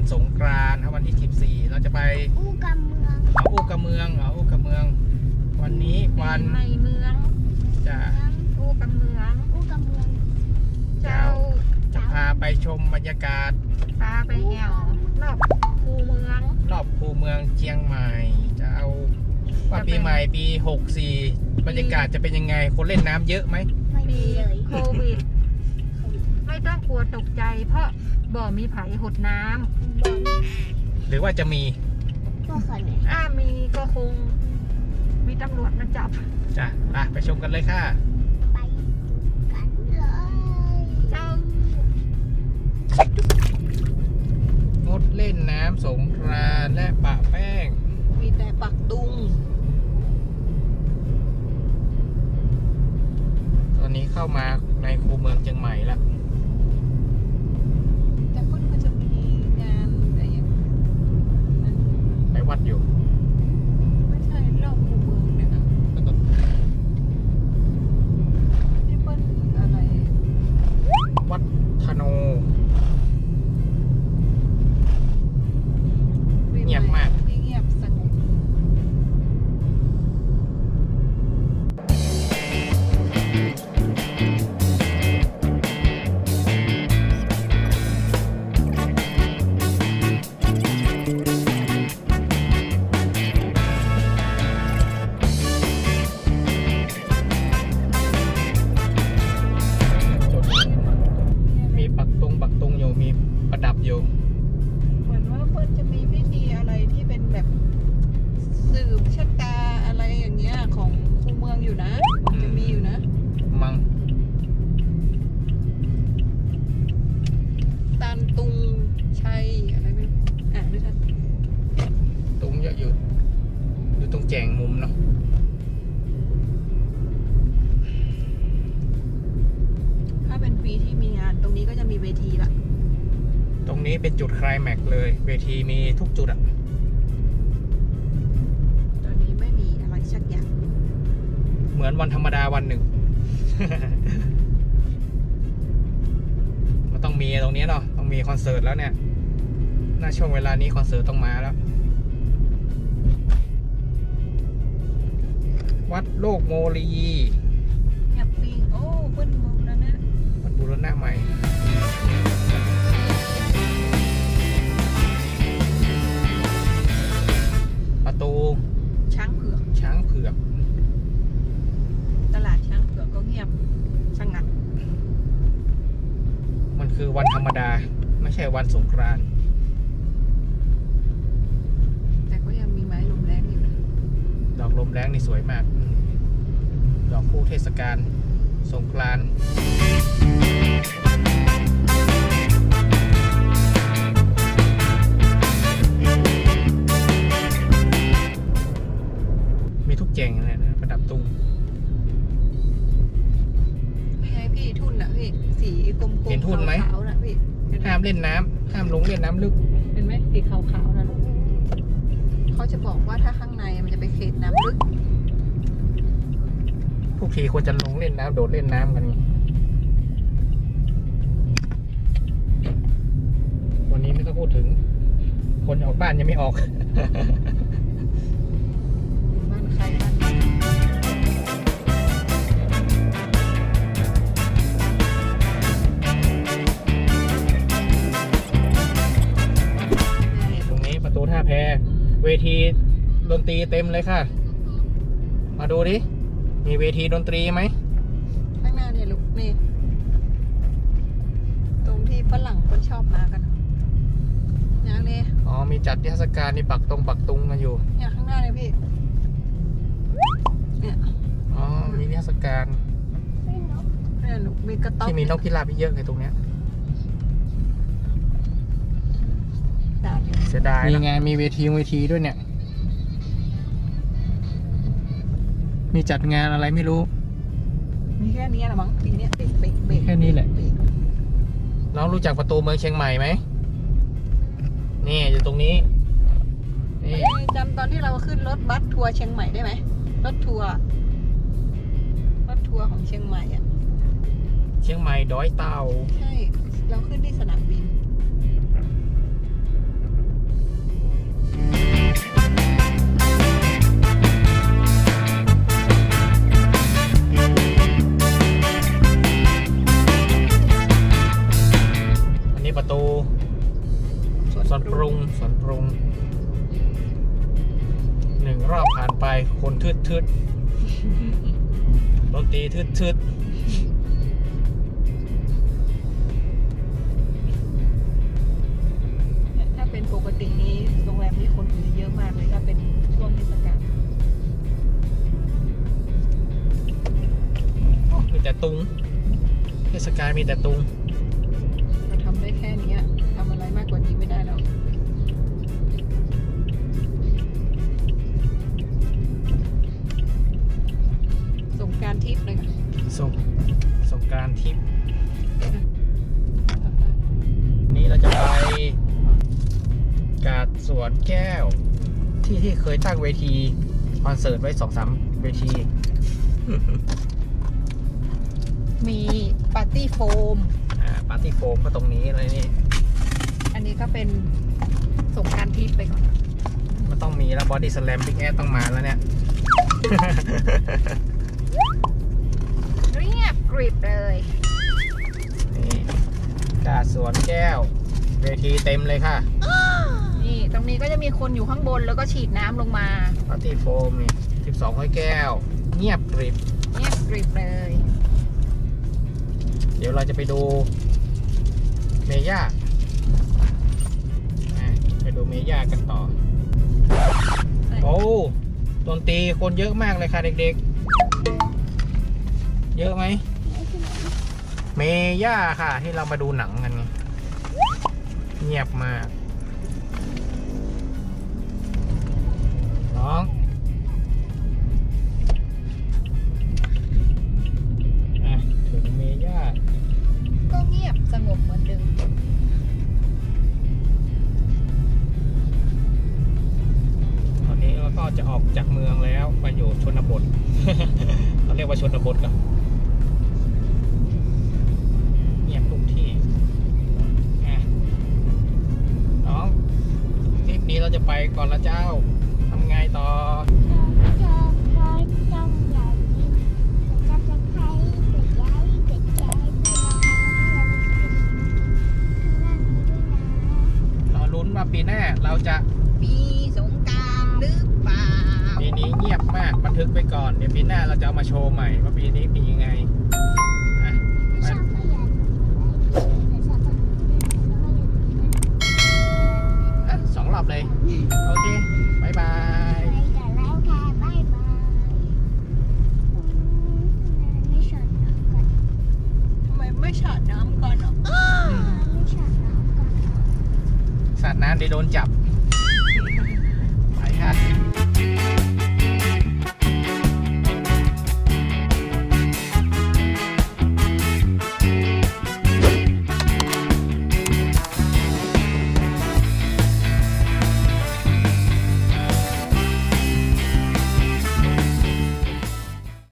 วันสงกรานต์ครับวันที่ 14 เราจะไปอู้กำเมืองอาอู้กำเมืองเอาอู้กำเมือง วันนี้วันใหเมืองจะอู้กำเมืองอู้กำเมือง เจ้าจะพาไปชมบรรยากาศพาไปแอวรอบคูเมืองรอบคูเมืองเชียงใหม่ จะเอาว่าปีใหม่ปี 64 บรรยากาศจะเป็นยังไง คนเล่นน้ำเยอะไหมไม่มีเลยโควิด ต้องกลัวตกใจ เพราะบ่มีไผหดน้ำบอลหรือว่าจะมีก็เคยไหมถ้ามีก็คง มีตำรวจมาจับ จ้ะไปไปชมกันเลยค่ะ ไปกันเลยเจ้างดเล่นน้ำสงกรานต์และปะแป้ง มีแต่ปักตุงตอนนี้เข้ามาในคูเมืองเชียงใหม่แล้ว เนาะถ้าเป็นปีที่มีงานตรงนี้ก็จะมีเวทีละ ตรงนี้เป็นจุดไคลายแม็กซ์เลย เวทีมีทุกจุดอะตอนนี้ไม่มีอะไรสักอย่าง เหมือนวันธรรมดาวันหนึ่ง มันต้องมีตรงนี้เนาะ ต้องมีคอนเสิร์ตแล้วเนี่ย น่าช่วงเวลานี้คอนเสิร์ตต้องมาแล้ว วัดโลกโมลีแฮปปี้โอ้เปิ้ลมองแล้วนะวัดบูรณะใหม่ ประตูช้างเผือก ช้างเผือกตลาดช้างเผือกก็เงียบสงัด มันคือวันธรรมดา ไม่ใช่วันสงกรานต์แต่ก็ยังมีไม้ลมแรงอยู่นะ ด อกลมแรงนี่สวยมาก ดอกคู่เทศกาลสงกรานต์มีทุกแจงเลยนะประดับตุงไม่ให้พี่ทุ่นนะพี่ สีกลมๆเห็นทุ่นไหมขาวๆนะพี่เห็นไหมห้ามเล่นน้ำห้ามลงเล่นน้ำลึก เห็นไหมสีขาวๆนั่นน่ะเขาจะบอกว่าถ้าข้างในมัน จะไปเขตน้ำลึกทุกทีควรจะลงเล่นน้ำโดดเล่นน้ำกันนี่วันนี้ไม่ต้องพูดถึง คนออกบ้านยังไม่ออกบ้านใครบ้านมันเนี่ยตรงนี้ประตูท่าแพเวที ดนตรีเต็มเลยค่ะ มาดูดิ มีเวทีดนตรีไหมข้างหน้าเนี่ยลูกนี่ ตรงที่ฝรั่งคนชอบมากันอย่างนี้อ๋อ มีจัดเทศกาลนี่ปักตรงปักตุงกันอยู่ เนี่ยข้างหน้าเลยพี่ เนี่ย อ๋อ มีเทศกาลไม่นกเนี่ยลูกมีกระต๊อบที่มีนกพิราบเยอะเลยตรงเนี้ยดาบอยู่เสียดายมีไง มีเวทีเวทีด้วยเนี่ย มีจัดงานอะไรไม่รู้ มีแค่นี้แหละมั้งปีเนี้ยเบรกเบรกเบรกแค่นี้แหละ เบรกน้องรู้จักประตูเมืองเชียงใหม่ไหมนี่อยู่ตรงนี้ นี่ เอ้ยจำตอนที่เราขึ้นรถบัสทัวร์เชียงใหม่ได้ไหมรถทัวร์รถทัวร์ของเชียงใหม่อะเชียงใหม่ดอยเต่า ใช่ เราขึ้นที่สนามบิน สวนปรุงหนึ่งรอบผ่านไปคนทึดทึดดนตรีทึดทึดถ้าเป็นปกตินี้โรงแรมนี้คนอยู่เยอะมากเลยถ้าเป็นช่วงเทศกาลมีแต่ตุง เทศกาลมีแต่ตุง กาดสวนแก้ว ที่ที่เคยตั้งเวทีคอนเสิร์ตไว้สองสามเวที มีปาร์ตี้โฟม อ่าปาร์ตี้โฟมก็ตรงนี้เลยนี่ อันนี้ก็เป็นสงกรารทิพย์ไปก่อน มันต้องมีแล้วบอดี้สแลมบิ๊กแอต้องมาแล้วเนี่ย เรียบกริบเลย นี่กาดสวนแก้ว เวทีเต็มเลยค่ะนี่ ตรงนี้ก็จะมีคนอยู่ข้างบนแล้วก็ฉีดน้ำลงมาปาร์ตี้โฟมนี่12ห้อยแก้ว เงียบกริบเรียบกริบเลย เดี๋ยวเราจะไปดู เมย่าอะไปดูเมย่ากันต่อ โอ้ดนตรีคนเยอะมากเลยค่ะเด็กๆ เยอะไหม เมย่าค่ะที่เรามาดูหนังกันไงเงียบมาก น้องอะถึงเมย่าก็เงียบสงบเหมือนเดิมตอนนี้เราก็จะออกจากเมืองแล้วไปอยู่ชนบท เขาเรียกว่าชนบทเหรอเงียบทุกที่อะน้องทริปนี้เราจะไปก่อนละเจ้าทำ ไงต่อเจอคนต้องใหญ่จะจะใครจะย้ายจะแจ้งให้เราไปข้างล่างนี้ด้วยนะรอลุ้นว่าปีหน้าเราจะมีสงกรารหรือเปล่าปีนี้เงียบมากบันทึกไปก่อนเดี๋ยวปีหน้าเราจะเอามาโชว์ใหม่ว่าปีนี้เป็นยังไงอะชอบขยันแต่ชอบขยันอะสองรอบเลย โอเคบายบาย ไปกันแล้วค่ะบ๊ายบายไม่ชอบน้ำก่อน ทำไมไม่ฉาดน้ำก่อนอะ ไม่ชอบน้ำก่อน สาดน้ำเดี๋ยว โดนจับ